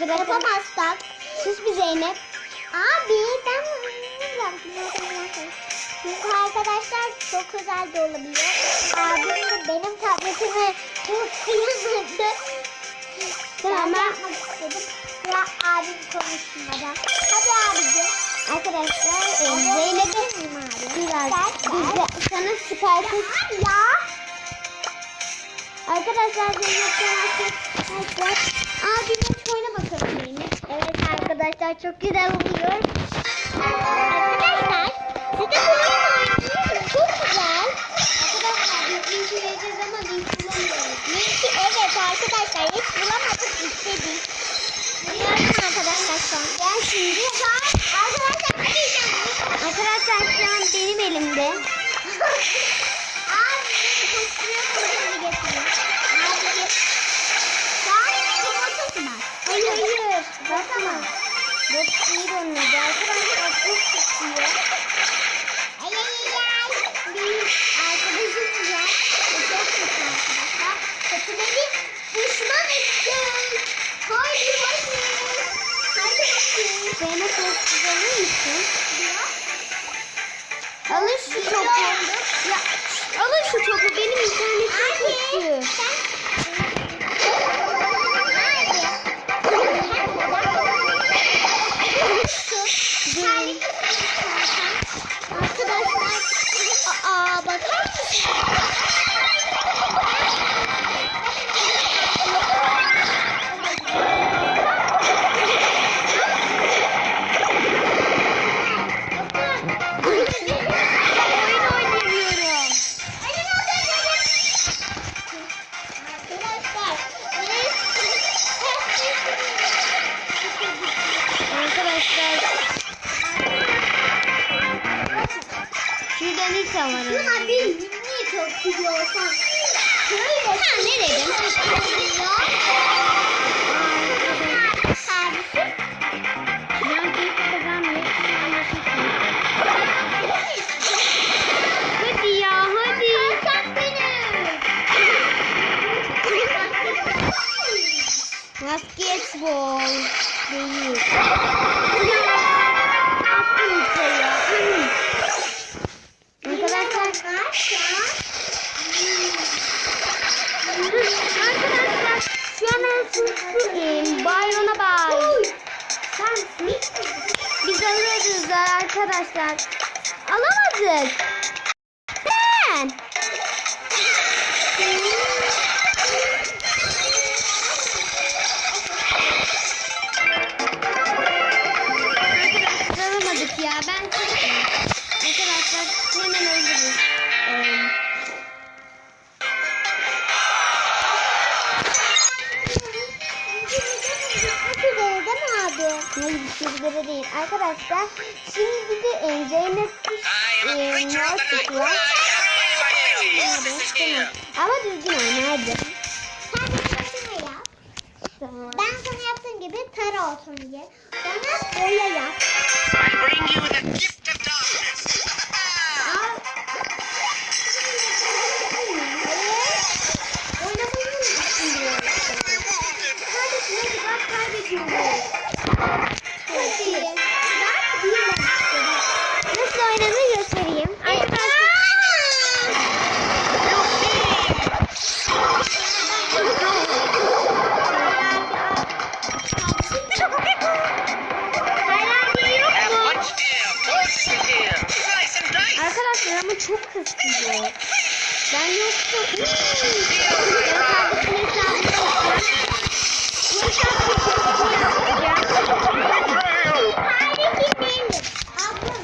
Arkadaşlar Yapamazsak. sus bir Zeynep. Abi ben Çünkü arkadaşlar çok özel de olabilir. Abim de benim tabletimi çok kıyamadı. Tamam Ben yapmak istedim. Ya abim konuşmadan. Hadi abicim. arkadaşlar abi? biraz de sana Skype'ı Ya. Arkadaşlar Zeynep'ten arkadaşlar abime oyna bakalım Zeynep. Evet arkadaşlar çok güzel oluyor. Arkadaşlar size bu oyunu oynayın. Çok güzel. Arkadaşlar biz linki vereceğiz ama link bulamıyoruz. Linki evet arkadaşlar hiç bulamadık istedik. Biliyorum arkadaşlar şu an. Ben şimdi Bot onun adı. Arkadaşlar çok tutuyor. Ay ay ay. Benim arkadaşım var. O çok kötü arkadaşlar. Kötüleri düşman ettim. Haydi bakayım. Haydi bakayım. Zeynep çok güzel? Diyor. Alın şu topu. Ya alın şu topu. Benim internetim kötü. Arkadaşlar, şuradan hiç var. Şuna bir yumruğu çok biliyorsan. Şöyle. Ha, ne dedim? Ben tek Bayron'a bay. Biz alıyoruz arkadaşlar. Alamadık. Sizlere değil. Arkadaşlar şimdi de e, Zeynep e, tamam. Ama düzgün oyna hadi. Tamam. Ben sana yaptığım gibi tara olsun diye. Bana boya yap. I bring you the gift çok hızlı. Ben yoktum. Ben kardeşimin hesabını yapacağım. Bu hesabı yapacağım. Kardeşim benim. Ablam.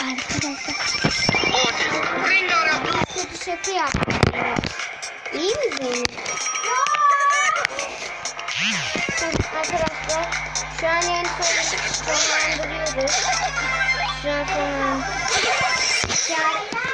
Arkadaşlar kötü şaka yaptım. İyi mi Zeynep? Arkadaşlar şu an yani son- sonlandırıyoruz. Şu an sonlandırıyoruz.